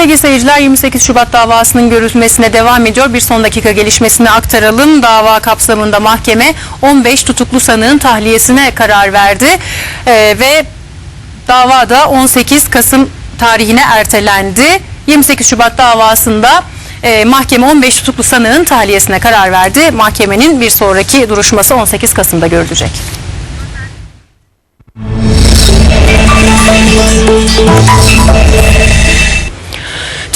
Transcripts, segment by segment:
Sevgili seyirciler 28 Şubat davasının görülmesine devam ediyor. Bir son dakika gelişmesini aktaralım. Dava kapsamında mahkeme 15 tutuklu sanığın tahliyesine karar verdi. Ee, ve dava da 18 Kasım tarihine ertelendi. 28 Şubat davasında e, mahkeme 15 tutuklu sanığın tahliyesine karar verdi. Mahkemenin bir sonraki duruşması 18 Kasım'da görülecek.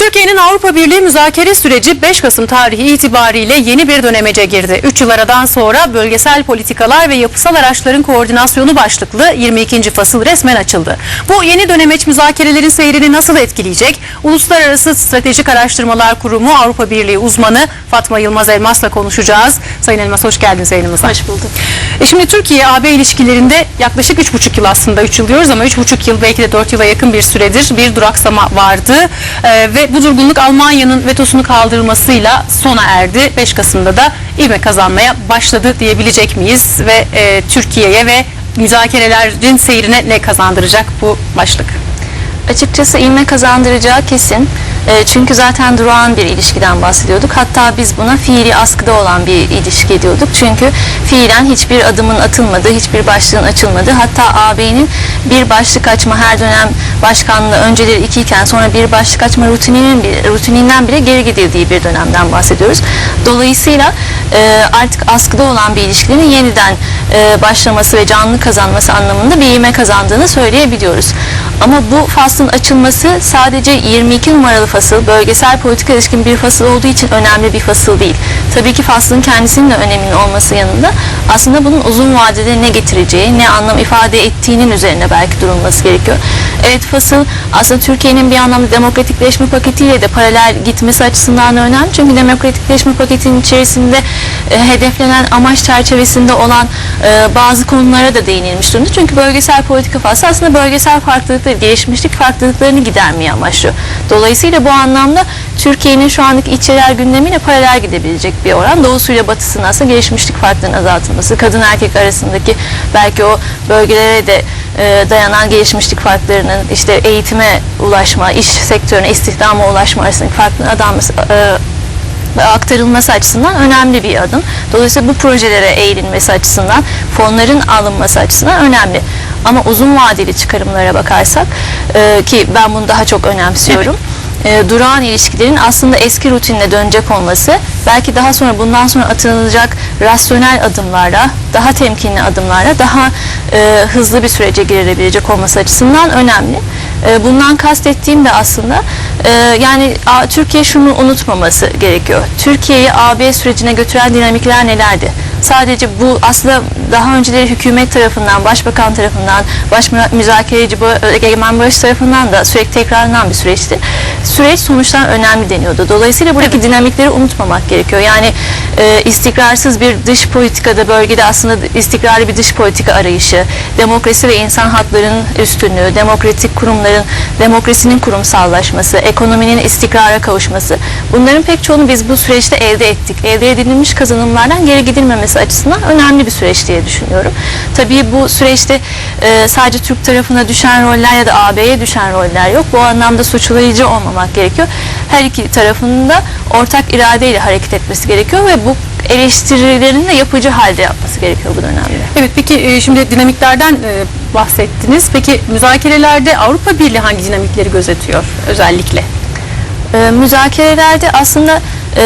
Türkiye'nin Avrupa Birliği müzakere süreci 5 Kasım tarihi itibariyle yeni bir dönemece girdi. 3 yıl aradan sonra bölgesel politikalar ve yapısal araçların koordinasyonu başlıklı 22. fasıl resmen açıldı. Bu yeni dönemeç müzakerelerin seyrini nasıl etkileyecek? Uluslararası Stratejik Araştırmalar Kurumu Avrupa Birliği uzmanı Fatma Yılmaz Elmas'la konuşacağız. Sayın Elmas hoş geldiniz yayınımıza. Hoş bulduk. E şimdi Türkiye-AB ilişkilerinde yaklaşık 3,5 yıl aslında 3 yıl diyoruz ama 3,5 yıl belki de 4 yıla yakın bir süredir bir duraksama vardı. E, ve bu durgunluk Almanya'nın vetosunu kaldırmasıyla sona erdi. 5 Kasım'da da ivme kazanmaya başladı diyebilecek miyiz? Ve e, Türkiye'ye ve müzakerelerin seyrine ne kazandıracak bu başlık? Açıkçası ilme kazandıracağı kesin. E, çünkü zaten durağan bir ilişkiden bahsediyorduk. Hatta biz buna fiili askıda olan bir ilişki diyorduk. Çünkü fiilen hiçbir adımın atılmadığı, hiçbir başlığın açılmadığı, hatta AB'nin bir başlık açma her dönem başkanlığı önceleri ikiyken sonra bir başlık açma rutininin rutininden bile geri gidildiği bir dönemden bahsediyoruz. Dolayısıyla e, artık askıda olan bir ilişkinin yeniden e, başlaması ve canlı kazanması anlamında bir ivme kazandığını söyleyebiliyoruz. Ama bu faslın açılması sadece 22 numaralı fasıl, bölgesel politika ilişkin bir fasıl olduğu için önemli bir fasıl değil. Tabii ki faslın kendisinin de öneminin olması yanında aslında bunun uzun vadede ne getireceği, ne anlam ifade ettiğinin üzerine belki durulması gerekiyor. Evet fasıl aslında Türkiye'nin bir anlamda demokratikleşme paketiyle de paralel gitmesi açısından da önemli. Çünkü demokratikleşme paketinin içerisinde e, hedeflenen amaç çerçevesinde olan e, bazı konulara da değinilmiş durumda. Çünkü bölgesel politika faslı aslında bölgesel farklılıkları, gelişmişlik farklılıklarını gidermeye amaçlıyor. Dolayısıyla bu anlamda Türkiye'nin şu iç yerel gündemiyle paralel gidebilecek bir oran. Doğusuyla batısının aslında gelişmişlik farklarının azaltılması, kadın erkek arasındaki belki o bölgelere de e, dayanan gelişmişlik farklarının işte eğitime ulaşma, iş sektörüne, istihdama ulaşma arasındaki farkların azalması, e, aktarılması açısından önemli bir adım. Dolayısıyla bu projelere eğilinmesi açısından, fonların alınması açısından önemli. Ama uzun vadeli çıkarımlara bakarsak e, ki ben bunu daha çok önemsiyorum. E, durağan ilişkilerin aslında eski rutinine dönecek olması belki daha sonra bundan sonra atılacak rasyonel adımlarla, daha temkinli adımlarla daha e, hızlı bir sürece girilebilecek olması açısından önemli. E, bundan kastettiğim de aslında e, yani Türkiye şunu unutmaması gerekiyor. Türkiye'yi AB sürecine götüren dinamikler nelerdi? Sadece bu aslında daha önceleri hükümet tarafından, başbakan tarafından, baş mü- müzakereci Ba- Egemen Barış tarafından da sürekli tekrarlanan bir süreçti. Süreç sonuçtan önemli deniyordu. Dolayısıyla buradaki dinamikleri unutmamak gerekiyor. Yani e, istikrarsız bir dış politikada bölgede aslında istikrarlı bir dış politika arayışı, demokrasi ve insan haklarının üstünlüğü, demokratik kurumların, demokrasinin kurumsallaşması, ekonominin istikrara kavuşması. Bunların pek çoğunu biz bu süreçte elde ettik. Elde edilmiş kazanımlardan geri gidilmemesi açısından önemli bir süreç diye düşünüyorum. Tabii bu süreçte e, sadece Türk tarafına düşen roller ya da AB'ye düşen roller yok. Bu anlamda suçlayıcı olmamak gerekiyor. Her iki tarafının da ortak iradeyle hareket etmesi gerekiyor ve bu eleştirilerini de yapıcı halde yapması gerekiyor bu dönemde. Evet peki e, şimdi dinamiklerden e, bahsettiniz. Peki müzakerelerde Avrupa Birliği hangi dinamikleri gözetiyor özellikle? E, müzakerelerde aslında e,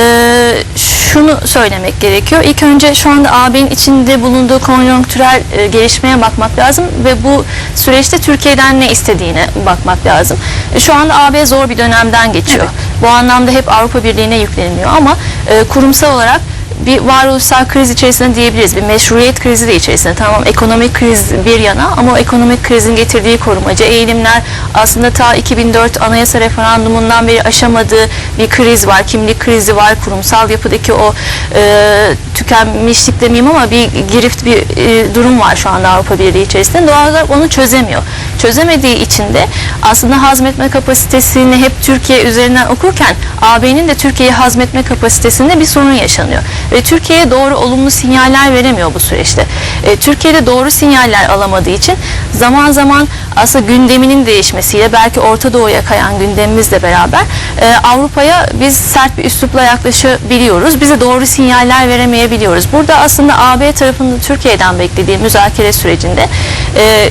şunu söylemek gerekiyor. İlk önce şu anda AB'nin içinde bulunduğu konjonktürel e, gelişmeye bakmak lazım ve bu süreçte Türkiye'den ne istediğine bakmak lazım. E, şu anda AB zor bir dönemden geçiyor. Bu anlamda hep Avrupa Birliği'ne yükleniliyor ama e, kurumsal olarak bir varoluşsal kriz içerisinde diyebiliriz. Bir meşruiyet krizi de içerisinde. Tamam ekonomik kriz bir yana ama ekonomik krizin getirdiği korumacı eğilimler aslında ta 2004 anayasa referandumundan beri aşamadığı bir kriz var. Kimlik krizi var. Kurumsal yapıdaki o e, tükenmişlik demeyeyim ama bir girift bir e, durum var şu anda Avrupa Birliği içerisinde. Doğal olarak onu çözemiyor. Çözemediği için de aslında hazmetme kapasitesini hep Türkiye üzerinden okurken AB'nin de Türkiye'yi hazmetme kapasitesinde bir sorun yaşanıyor. Ve Türkiye'ye doğru olumlu sinyaller veremiyor bu süreçte. E, Türkiye'de doğru sinyaller alamadığı için zaman zaman aslında gündeminin değişmesiyle belki Orta Doğu'ya kayan gündemimizle beraber e, Avrupa'ya biz sert bir üslupla yaklaşabiliyoruz. Bize doğru sinyaller veremeyebiliyoruz. Burada aslında AB tarafında Türkiye'den beklediği müzakere sürecinde e,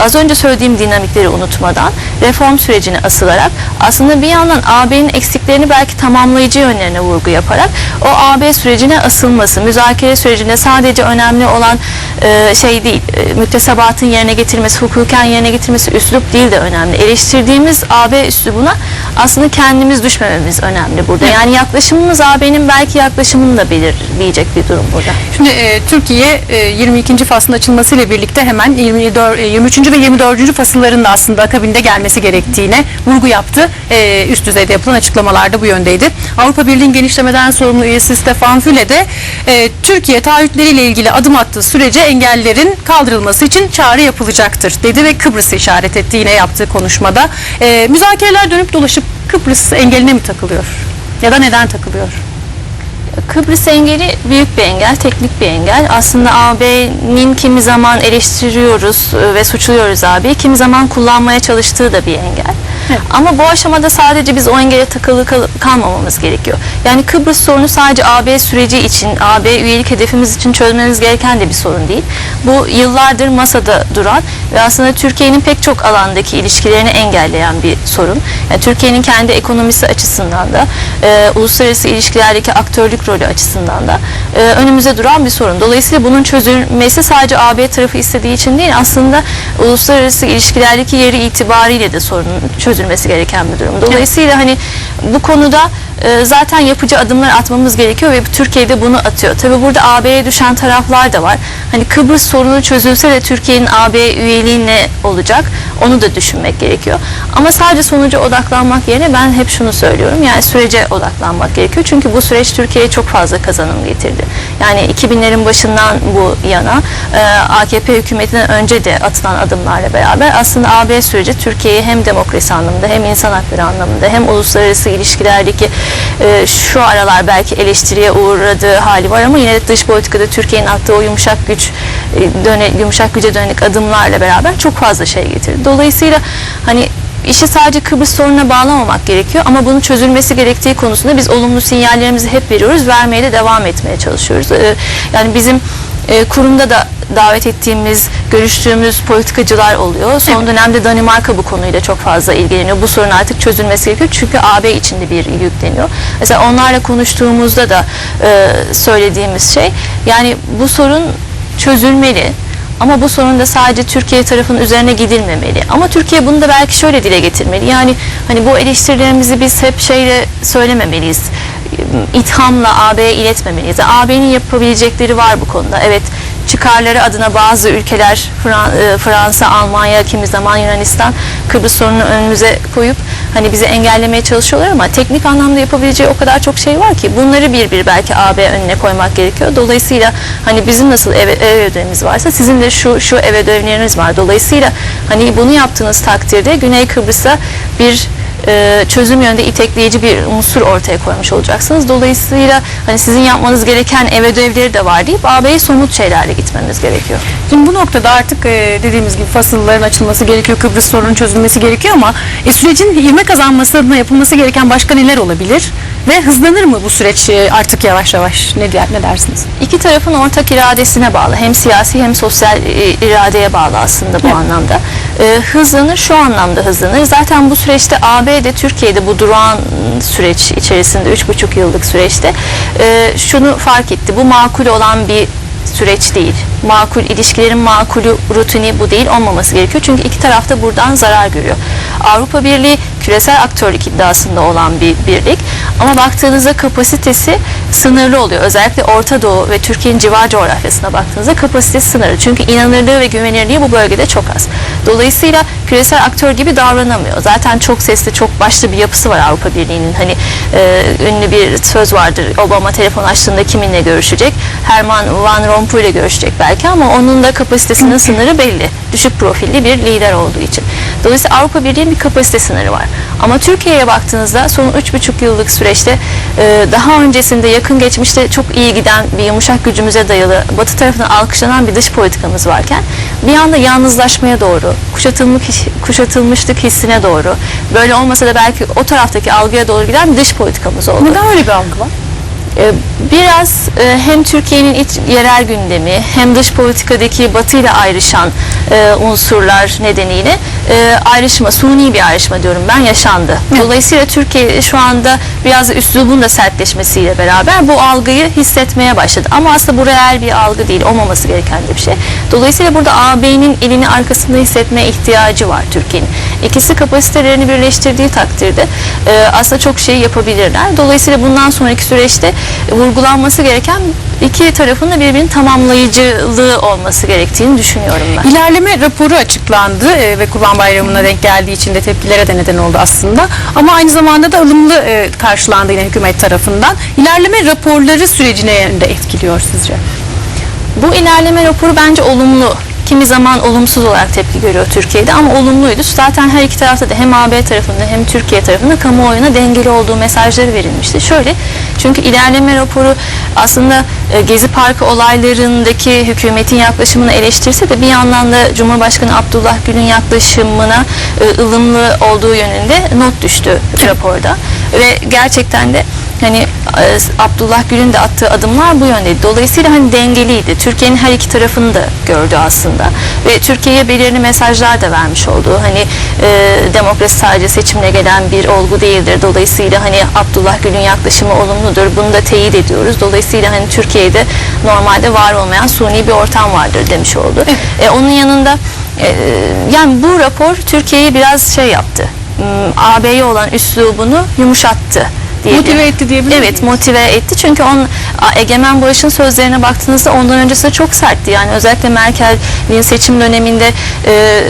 az önce söylediğim dinamikleri unutmadan reform sürecine asılarak aslında bir yandan AB'nin eksiklerini belki tamamlayıcı yönlerine vurgu yaparak o AB sürecine asılması, müzakere sürecinde sadece önemli olan e, şey değil, e, müktesebatın yerine getirmesi, hukuken yerine getirmesi üslup değil de önemli. Eleştirdiğimiz AB üslubuna aslında kendimiz düşmememiz önemli burada. Yani yaklaşımımız AB'nin belki yaklaşımını da belirleyecek bir durum burada. Şimdi e, Türkiye e, 22. faslın açılmasıyla birlikte hemen 24, e, 23. ve 24. fasılların da aslında akabinde gelmesi gerektiğine vurgu yaptı. E, üst düzeyde yapılan açıklamalarda bu yöndeydi. Avrupa Birliği'nin genişlemeden sorumlu üyesi Stefan Füle de e, Türkiye taahhütleriyle ilgili adım attığı sürece engellerin kaldırılması için çağrı yapılacaktır dedi ve Kıbrıs'ı işaret etti yine yaptığı konuşmada. E, müzakereler dönüp dolaşıp Kıbrıs engeline mi takılıyor? Ya da neden takılıyor? Kıbrıs engeli büyük bir engel, teknik bir engel. Aslında AB'nin kimi zaman eleştiriyoruz e, ve suçluyoruz AB'yi, kimi zaman kullanmaya çalıştığı da bir engel. Ama bu aşamada sadece biz o engele takılı kal- kalmamamız gerekiyor. Yani Kıbrıs sorunu sadece AB süreci için, AB üyelik hedefimiz için çözmemiz gereken de bir sorun değil. Bu yıllardır masada duran ve aslında Türkiye'nin pek çok alandaki ilişkilerini engelleyen bir sorun. Yani Türkiye'nin kendi ekonomisi açısından da, e, uluslararası ilişkilerdeki aktörlük rolü açısından da e, önümüze duran bir sorun. Dolayısıyla bunun çözülmesi sadece AB tarafı istediği için değil, aslında uluslararası ilişkilerdeki yeri itibariyle de sorunun çözülmesi gereken bir durum. Dolayısıyla hani bu konuda e, zaten yapıcı adımlar atmamız gerekiyor ve Türkiye'de bunu atıyor. Tabi burada AB'ye düşen taraflar da var. Hani Kıbrıs sorunu çözülse de Türkiye'nin AB üyeliği ne olacak? Onu da düşünmek gerekiyor. Ama sadece sonuca odaklanmak yerine ben hep şunu söylüyorum. Yani sürece odaklanmak gerekiyor. Çünkü bu süreç Türkiye'ye çok fazla kazanım getirdi. Yani 2000'lerin başından bu yana e, AKP hükümetinden önce de atılan adımlarla beraber aslında AB süreci Türkiye'yi hem demokrasi anlamında hem insan hakları anlamında hem uluslararası ilişkilerdeki e, şu aralar belki eleştiriye uğradığı hali var ama yine de dış politikada Türkiye'nin attığı o yumuşak güç e, döne, yumuşak güce dönük adımlarla beraber çok fazla şey getirdi. Dolayısıyla hani işi sadece Kıbrıs sorununa bağlamamak gerekiyor ama bunun çözülmesi gerektiği konusunda biz olumlu sinyallerimizi hep veriyoruz. Vermeye de devam etmeye çalışıyoruz. Ee, Yani bizim e, kurumda da davet ettiğimiz, görüştüğümüz politikacılar oluyor. Son dönemde Danimarka bu konuyla çok fazla ilgileniyor. Bu sorun artık çözülmesi gerekiyor. Çünkü AB içinde bir yükleniyor. Mesela onlarla konuştuğumuzda da e, söylediğimiz şey yani bu sorun çözülmeli. Ama bu sorun da sadece Türkiye tarafının üzerine gidilmemeli. Ama Türkiye bunu da belki şöyle dile getirmeli. Yani hani bu eleştirilerimizi biz hep şeyle söylememeliyiz. İthamla AB'ye iletmemeliyiz. AB'nin yapabilecekleri var bu konuda. Evet çıkarları adına bazı ülkeler e, Fransa, Almanya, kimi zaman Yunanistan Kıbrıs sorununu önümüze koyup hani bizi engellemeye çalışıyorlar ama teknik anlamda yapabileceği o kadar çok şey var ki bunları bir bir belki AB önüne koymak gerekiyor. Dolayısıyla hani bizim nasıl ev, ev ödevimiz varsa sizin de şu şu ev ödevleriniz var. Dolayısıyla hani bunu yaptığınız takdirde Güney Kıbrıs'a bir e, çözüm yönünde itekleyici bir unsur ortaya koymuş olacaksınız. Dolayısıyla hani sizin yapmanız gereken ev ödevleri de var deyip AB'ye somut şeylerle gitmemiz gerekiyor. Şimdi bu noktada artık e, dediğimiz gibi fasılların açılması gerekiyor, Kıbrıs sorunun çözülmesi gerekiyor ama e, sürecin ivme kazanması adına yapılması gereken başka neler olabilir? Ve hızlanır mı bu süreç e, artık yavaş yavaş? Ne, der, ne dersiniz? İki tarafın ortak iradesine bağlı. Hem siyasi hem sosyal iradeye bağlı aslında bu Evet. anlamda. E, hızlanır, şu anlamda hızlanır. Zaten bu süreçte AB de Türkiye'de bu durağan süreç içerisinde, üç buçuk yıllık süreçte e, şunu fark etti. Bu makul olan bir süreç değil. Makul ilişkilerin makulü rutini bu değil olmaması gerekiyor. Çünkü iki taraf da buradan zarar görüyor. Avrupa Birliği küresel aktörlük iddiasında olan bir birlik ama baktığınızda kapasitesi sınırlı oluyor. Özellikle Orta Doğu ve Türkiye'nin civar coğrafyasına baktığınızda kapasitesi sınırlı. Çünkü inanırlığı ve güvenirliği bu bölgede çok az. Dolayısıyla küresel aktör gibi davranamıyor. Zaten çok sesli, çok başlı bir yapısı var Avrupa Birliği'nin. Hani e, ünlü bir söz vardır. Obama telefon açtığında kiminle görüşecek? Herman Van Rompuy ile görüşecek belki ama onun da kapasitesinin sınırı belli. Düşük profilli bir lider olduğu için. Dolayısıyla Avrupa Birliği'nin bir kapasite sınırı var. Ama Türkiye'ye baktığınızda son 3,5 yıllık süreçte e, daha öncesinde yakın geçmişte çok iyi giden bir yumuşak gücümüze dayalı Batı tarafından alkışlanan bir dış politikamız varken bir anda yalnızlaşmaya doğru, kuşatılmış, kuşatılmışlık hissine doğru, böyle olmasa da belki o taraftaki algıya doğru giden dış politikamız oldu. Neden öyle bir algı var? Ee, Biraz e, hem Türkiye'nin iç yerel gündemi hem dış politikadaki Batı ile ayrışan e, unsurlar nedeniyle e, ayrışma, suni bir ayrışma diyorum ben yaşandı. Dolayısıyla Türkiye şu anda biraz üslubun da sertleşmesiyle beraber bu algıyı hissetmeye başladı. Ama aslında bu reel bir algı değil, olmaması gereken de bir şey. Dolayısıyla burada AB'nin elini arkasında hissetmeye ihtiyacı var Türkiye'nin. İkisi kapasitelerini birleştirdiği takdirde aslında çok şey yapabilirler. Dolayısıyla bundan sonraki süreçte vurgulanması gereken iki tarafın da birbirinin tamamlayıcılığı olması gerektiğini düşünüyorum ben. İlerleme raporu açıklandı e, ve Kurban Bayramı'na denk geldiği için de tepkilere de neden oldu aslında. Ama aynı zamanda da ılımlı e, karşılandı yine hükümet tarafından. İlerleme raporları sürecine de etkiliyor sizce? Bu ilerleme raporu bence olumlu. Kimi zaman olumsuz olarak tepki görüyor Türkiye'de ama olumluydu. Zaten her iki tarafta da hem AB tarafında hem Türkiye tarafında kamuoyuna dengeli olduğu mesajları verilmişti. Şöyle çünkü ilerleme raporu aslında e, Gezi Parkı olaylarındaki hükümetin yaklaşımını eleştirse de bir yandan da Cumhurbaşkanı Abdullah Gül'ün yaklaşımına e, ılımlı olduğu yönünde not düştü raporda. Ve gerçekten de hani e, Abdullah Gül'ün de attığı adımlar bu yöndeydi. Dolayısıyla hani dengeliydi. Türkiye'nin her iki tarafını da gördü aslında. Ve Türkiye'ye belirli mesajlar da vermiş oldu. Hani e, demokrasi sadece seçimle gelen bir olgu değildir. Dolayısıyla hani Abdullah Gül'ün yaklaşımı olumludur. Bunu da teyit ediyoruz. Dolayısıyla hani Türkiye'de normalde var olmayan suni bir ortam vardır demiş oldu. E, onun yanında e, yani bu rapor Türkiye'yi biraz şey yaptı. Hmm, AB'ye olan üslubunu yumuşattı. Motive etti diyebilir Evet miyiz? motive etti çünkü on Egemen Bağış'ın sözlerine baktığınızda ondan öncesi de çok sertti. Yani özellikle Merkel'in seçim döneminde e,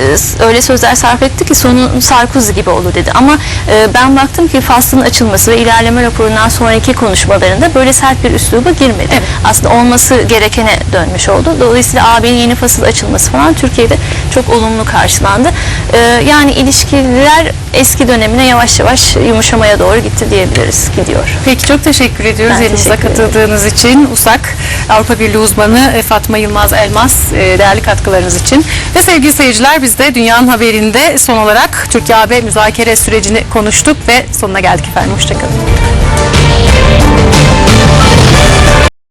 öyle sözler sarf etti ki sonu Sarkozy gibi olur dedi. Ama e, ben baktım ki faslın açılması ve ilerleme raporundan sonraki konuşmalarında böyle sert bir üsluba girmedi. Evet. Aslında olması gerekene dönmüş oldu. Dolayısıyla AB'nin yeni fasıl açılması falan Türkiye'de çok olumlu karşılandı. E, yani ilişkiler eski dönemine yavaş yavaş yumuşamaya doğru gitti diyebiliriz. Gidiyor. Peki çok teşekkür ediyoruz Ben yanımıza teşekkür katıldığınız için. USAK Avrupa Birliği uzmanı e, Fatma Yılmaz Elmas e, değerli katkılarınız için. Ve sevgili seyirciler biz de Dünyanın Haberinde son olarak Türkiye-AB müzakere sürecini konuştuk ve sonuna geldik efendim. Hoşçakalın.